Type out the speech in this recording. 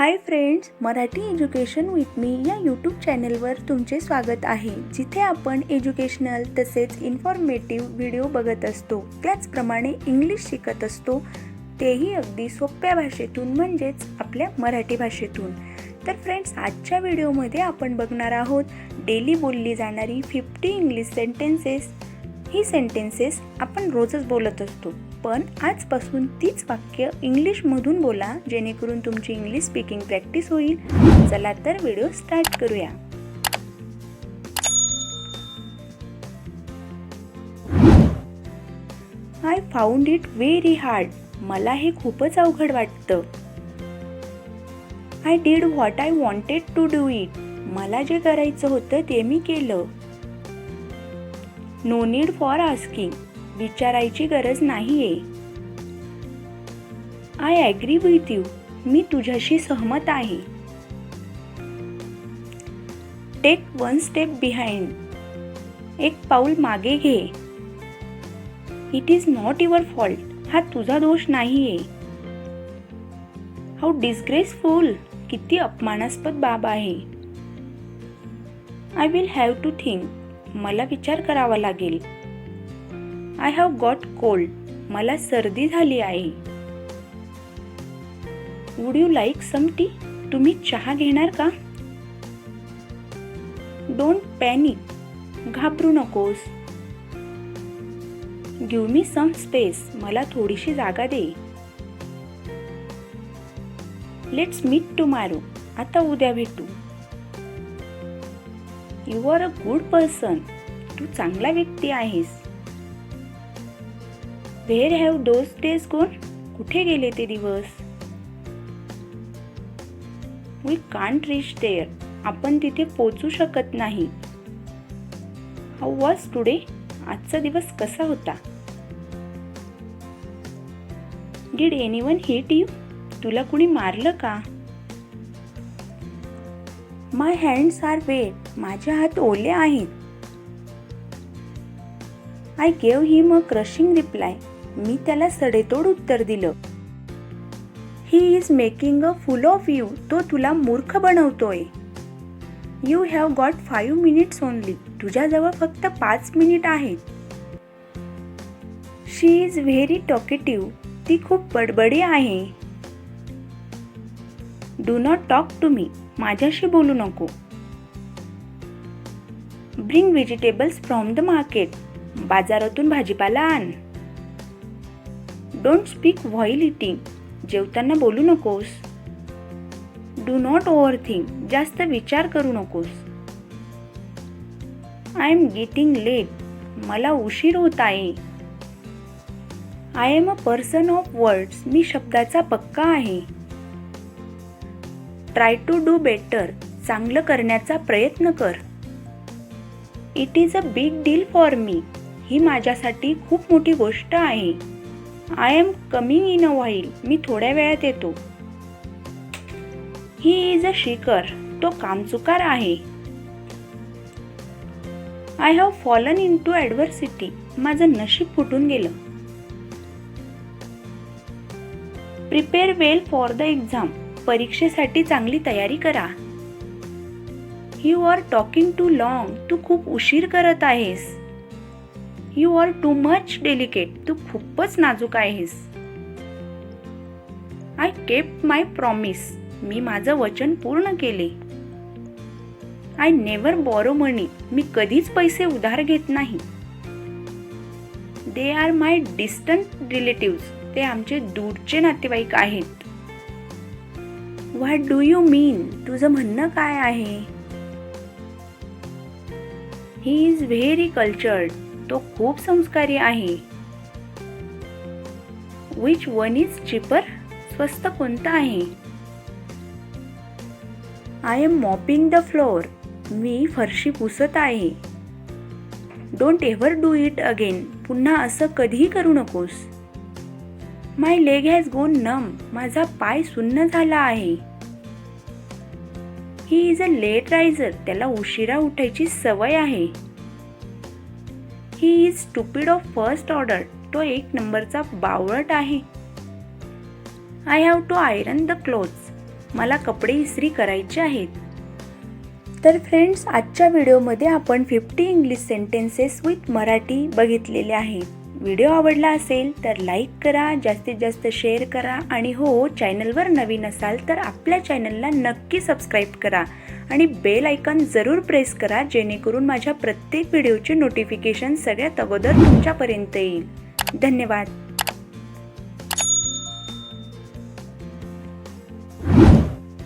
Hi friends Marathi education with me या YouTube चॅनलवर तुमचे स्वागत आहे. जिथे आपण एज्युकेशनल तसेच इन्फॉर्मेटिव्ह व्हिडिओ बघत असतो. त्याचप्रमाणे इंग्लिश शिकत असतो. तेही अगदी सोप्या भाषेतून म्हणजेच आपल्या मराठी भाषेतून. तर फ्रेंड्स आजच्या व्हिडिओमध्ये आपण बघणार आहोत डेली बोलली जाणारी फिफ्टी इंग्लिश सेंटेन्सेस ही सेंटेन्सेस आपण रोजच बोलत असतो. पण आजपासून तीच वाक्य इंग्लिशमधून बोला जेणेकरून तुमची इंग्लिश स्पीकिंग प्रॅक्टिस होईल. चला तर व्हिडिओ स्टार्ट करूया. I found it very hard मला हे खूपच अवघड वाटतं. I did what I wanted to do it मला जे करायचं होतं ते मी केलं. नो नीड फॉर आस्किंग विचारायची गरज नाहीये. आय ॲग्री विथ यू मी तुझ्याशी सहमत आहे. टेक वन स्टेप बिहाइंड एक पाऊल मागे घे. It is not your fault हा तुझा दोष नाहीये. हाऊ डिस्ग्रेसफुल किती अपमानास्पद बाब आहे. I will have to think मला विचार करावा लागेल. आय हॅव गॉट कोल्ड मला सर्दी झाली आहे. Would you like some tea तुम्ही चहा घेणार का? डोंट पॅनिक घाबरू नकोस. गिव मी सम स्पेस मला थोडीशी जागा दे. लेट्स मीट टुमारो आता उद्या भेटू. You are a good person तू चांगला व्यक्ती आहेस. Where have those days gone कुठे गेले ते दिवस? वी कांट रीच देअर आपण तिथे पोचू शकत नाही. हाऊ वॉज टुडे आजचा दिवस कसा होता? Did anyone hit you तुला कुणी मारलं का? माय हँड्स आर वेट माझे हात ओले आहेत. I gave him a crushing reply मी त्याला सडेतोड उत्तर दिलं. He is making a fool of you तो तुला मूर्ख बनवतोय. You have got five minutes only तुझ्याजवळ फक्त पाच मिनिट आहेत. शी इज व्हेरी टॉकेटिव्ह ती खूप बडबडी आहे. Do not talk to me माझ्याशी बोलू नको. Bring vegetables from the market बाजारातून भाजीपाला आण. डोंट स्पीक व्हॉईल इटिंग जेवताना बोलू नकोस. डू नॉट ओव्हर थिंक जास्त विचार करू नकोस. आय एम गेटिंग लेट मला उशीर होत आहे. I am a person of words मी शब्दाचा पक्का आहे. ट्राय टू डू बेटर चांगलं करण्याचा प्रयत्न कर. It is a big deal for me ही माझ्यासाठी खूप मोठी गोष्ट आहे. I am coming in a while मी थोड्या वेळात येतो. ही इज अ शिकर तो कामचुकार आहे. I have fallen into adversity माझं नशीब फुटून गेलं. Prepare well for the exam परीक्षेसाठी चांगली तयारी करा. You are talking too long तू खूप उशीर करत आहेस. You are too much delicate तू खूपच नाजूक आहेस. आय केप माय प्रॉमिस मी माझं वचन पूर्ण केले. आय नेवर बॉरो मनी मी कधीच पैसे उधार घेत नाही. They are my distant relatives ते आमचे दूरचे नातेवाईक आहेत. व्हॉट डू यू मीन तुझं म्हणणं काय आहे? ही इज व्हेरी कल्चर्ड तो खूप संस्कारी आहे. विच वन इज चिपर स्वस्त कोणता आहे? I am mopping the floor मी फरशी पुसत आहे. Don't ever do it again पुन्हा असं कधीही करू नकोस. माय लेग हॅज गोन नम माझा पाय सुन्न झाला आहे. He is a late riser त्याला उशिरा उठायची सवय आहे. He is stupid of first order तो एक नंबरचा बावळट आहे. I have to iron the clothes मला कपडे इस्त्री करायचे आहेत. तर फ्रेंड्स आजच्या व्हिडिओमध्ये आपण fifty English sentences with Marathi बघितलेले आहेत व्हिडिओ आवडला असेल तर लाईक करा जास्तीत जास्त शेअर करा आणि हो चॅनलवर नवीन असाल तर आपल्या चॅनलला नक्की सबस्क्राईब करा आणि बेल आयकॉन जरूर प्रेस करा जेणेकरून माझ्या प्रत्येक व्हिडिओचे नोटिफिकेशन सगळ्यात अगोदर तुमच्यापर्यंत येईल. धन्यवाद.